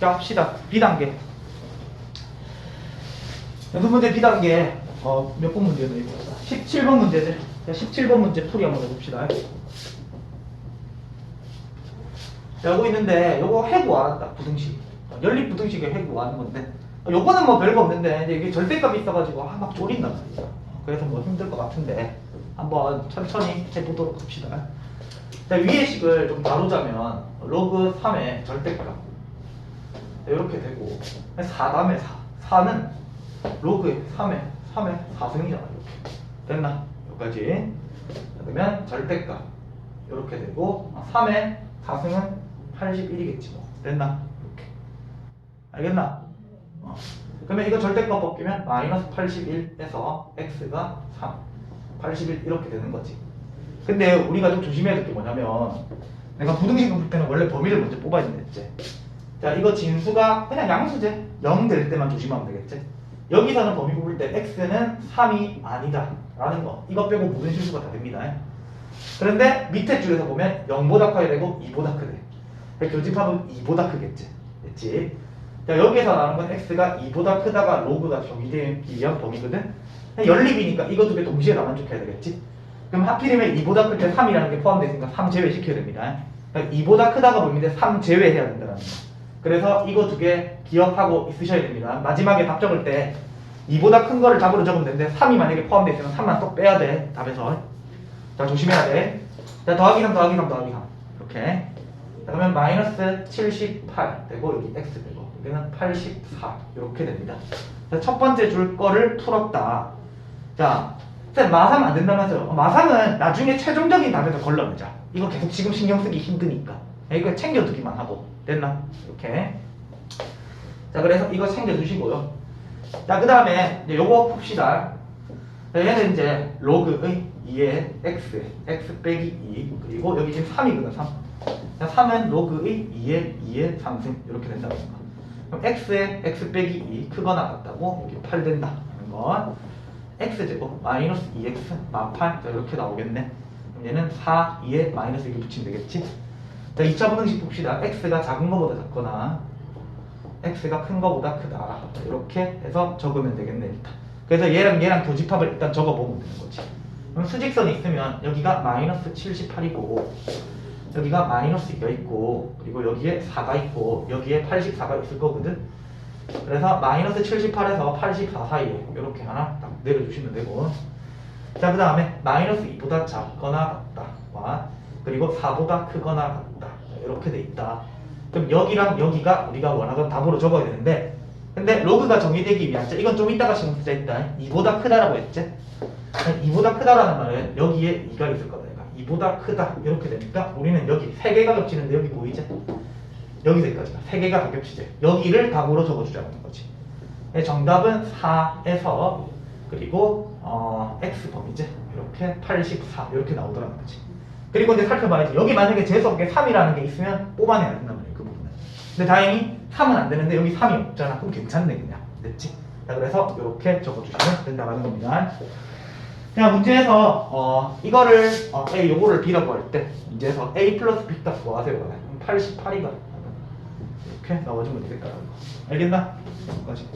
자, 합시다. B단계. 연습 문제 B단계. 어, 몇 번 문제였나 이거? 17번 문제들. 자, 17번 문제 풀이 한번 해봅시다. 자, 요거 있는데, 요거 해구 알았다. 부등식. 어, 연립 부등식에 해구 아는 건데. 어, 요거는 뭐 별거 없는데, 이제 이게 절대값이 있어가지고, 아, 막 졸인단 그래서 뭐 힘들 것 같은데, 한번 천천히 해보도록 합시다. 자, 위의 식을 좀 다루자면, 로그 3의 절대값. 이렇게 되고. 4다음에 4 4는 로그 3의 3의 4승이잖아 이렇게. 됐나? 여기까지. 그러면 절대값. 이렇게 되고 3의 4승은 81이겠지 뭐. 됐나? 이렇게. 알겠나? 어. 그러면 이거 절대값 벗기면 마이너스 81에서 x가 3 81 이렇게 되는 거지. 근데 우리가 좀 조심해야 될 게 뭐냐면 내가 부등식을 풀 때는 원래 범위를 먼저 뽑아야 된댔지 자, 이거 진수가 그냥 양수제. 0 될 때만 조심하면 되겠지. 여기서는 범위 뽑을 때 x는 3이 아니다. 라는 거. 이거 빼고 모든 실수가 다 됩니다. 그런데 밑에 줄에서 보면 0보다 커야 되고 2보다 크대. 그러니까 교집합은 2보다 크겠지. 됐지? 자, 여기에서 나오는 건 x가 2보다 크다가 로그가 정의되기 위한 범위거든. 연립이니까 이거 두 개 동시에 나만족해야 되겠지. 그럼 하필이면 2보다 클 때 3이라는 게 포함되어 있으니까 3 제외시켜야 됩니다. 그러니까 2보다 크다가 범위인데 3 제외해야 된다는 거. 그래서 이거 두 개 기억하고 있으셔야 됩니다. 마지막에 답 적을 때 2보다 큰 거를 답으로 적으면 되는데 3이 만약에 포함되어 있으면 3만 또 빼야 돼. 답에서. 자, 조심해야 돼. 자, 더하기 3 더하기 3 더하기 3. 이렇게. 자, 그러면 마이너스 78 되고 여기 x 되고 여기는 84 이렇게 됩니다. 자, 첫 번째 줄 거를 풀었다. 자, 쌤 마삼 안 된다면서요? 어, 마삼은 나중에 최종적인 답에서 걸러내자. 이거 계속 지금 신경 쓰기 힘드니까. 이거 챙겨두기만 하고 됐나? 이렇게. 자, 그래서 이거 챙겨두시고요. 자, 그 다음에 요거 풉시다. 자, 얘는 이제 로그의 2의 x, x 빼기 2 그리고 여기 지금 3이거든 3. 자, 3은 로그의 2의 2의 3승 이렇게 된다는 거. 그럼 x의 x 빼기 2 크거나 같다고 여기 8 된다는 건 x제곱 마이너스 2x 마8 자, 이렇게 나오겠네. 그럼 얘는 4, 2에 마이너스 이렇게 붙이면 되겠지. 자, 2차 분등식 봅시다. x가 작은 거보다 작거나 x가 큰 거보다 크다. 자, 이렇게 해서 적으면 되겠네 일단. 그래서 얘랑 얘랑 교집합을 일단 적어보면 되는 거지. 그럼 수직선이 있으면 여기가 마이너스 78이고 여기가 마이너스 2가 있고 그리고 여기에 4가 있고 여기에 84가 있을 거거든. 그래서 마이너스 78에서 84 사이에 이렇게 하나 딱 내려주시면 되고 자, 그 다음에 마이너스 2보다 작거나 같다 와 그리고 4보다 크거나 같다 이렇게 돼 있다. 그럼 여기랑 여기가 우리가 원하던 답으로 적어야 되는데 근데 로그가 정의되기 위한 자, 이건 좀 이따가 신경 쓰자 있다. 2보다 크다라고 했지? 2보다 크다라는 말은 여기에 2가 있을 거다. 그러니까 2보다 크다 이렇게 되니까 우리는 여기 3개가 겹치는데 여기 보이지? 여기서 여기까지가 3개가 다 겹치지. 여기를 답으로 적어주자는 거지. 네, 정답은 4에서 그리고 어, x 범위제 이렇게 84 이렇게 나오더라는 거지. 그리고 이제 살펴봐야지. 여기 만약에 재수없게 3이라는 게 있으면 뽑아내야 된단 말이에요. 그 부분은. 근데 다행히 3은 안 되는데 여기 3이 없잖아. 그럼 괜찮네 그냥. 됐지? 자 그래서 이렇게 적어주시면 된다는 겁니다. 자 문제에서 어, 이거를 어, A 요거를 할때 문제에서 A 플러스 값 구하세요. 그럼 88이가 이렇게 나와주면 되겠다. 알겠나? 여기까지.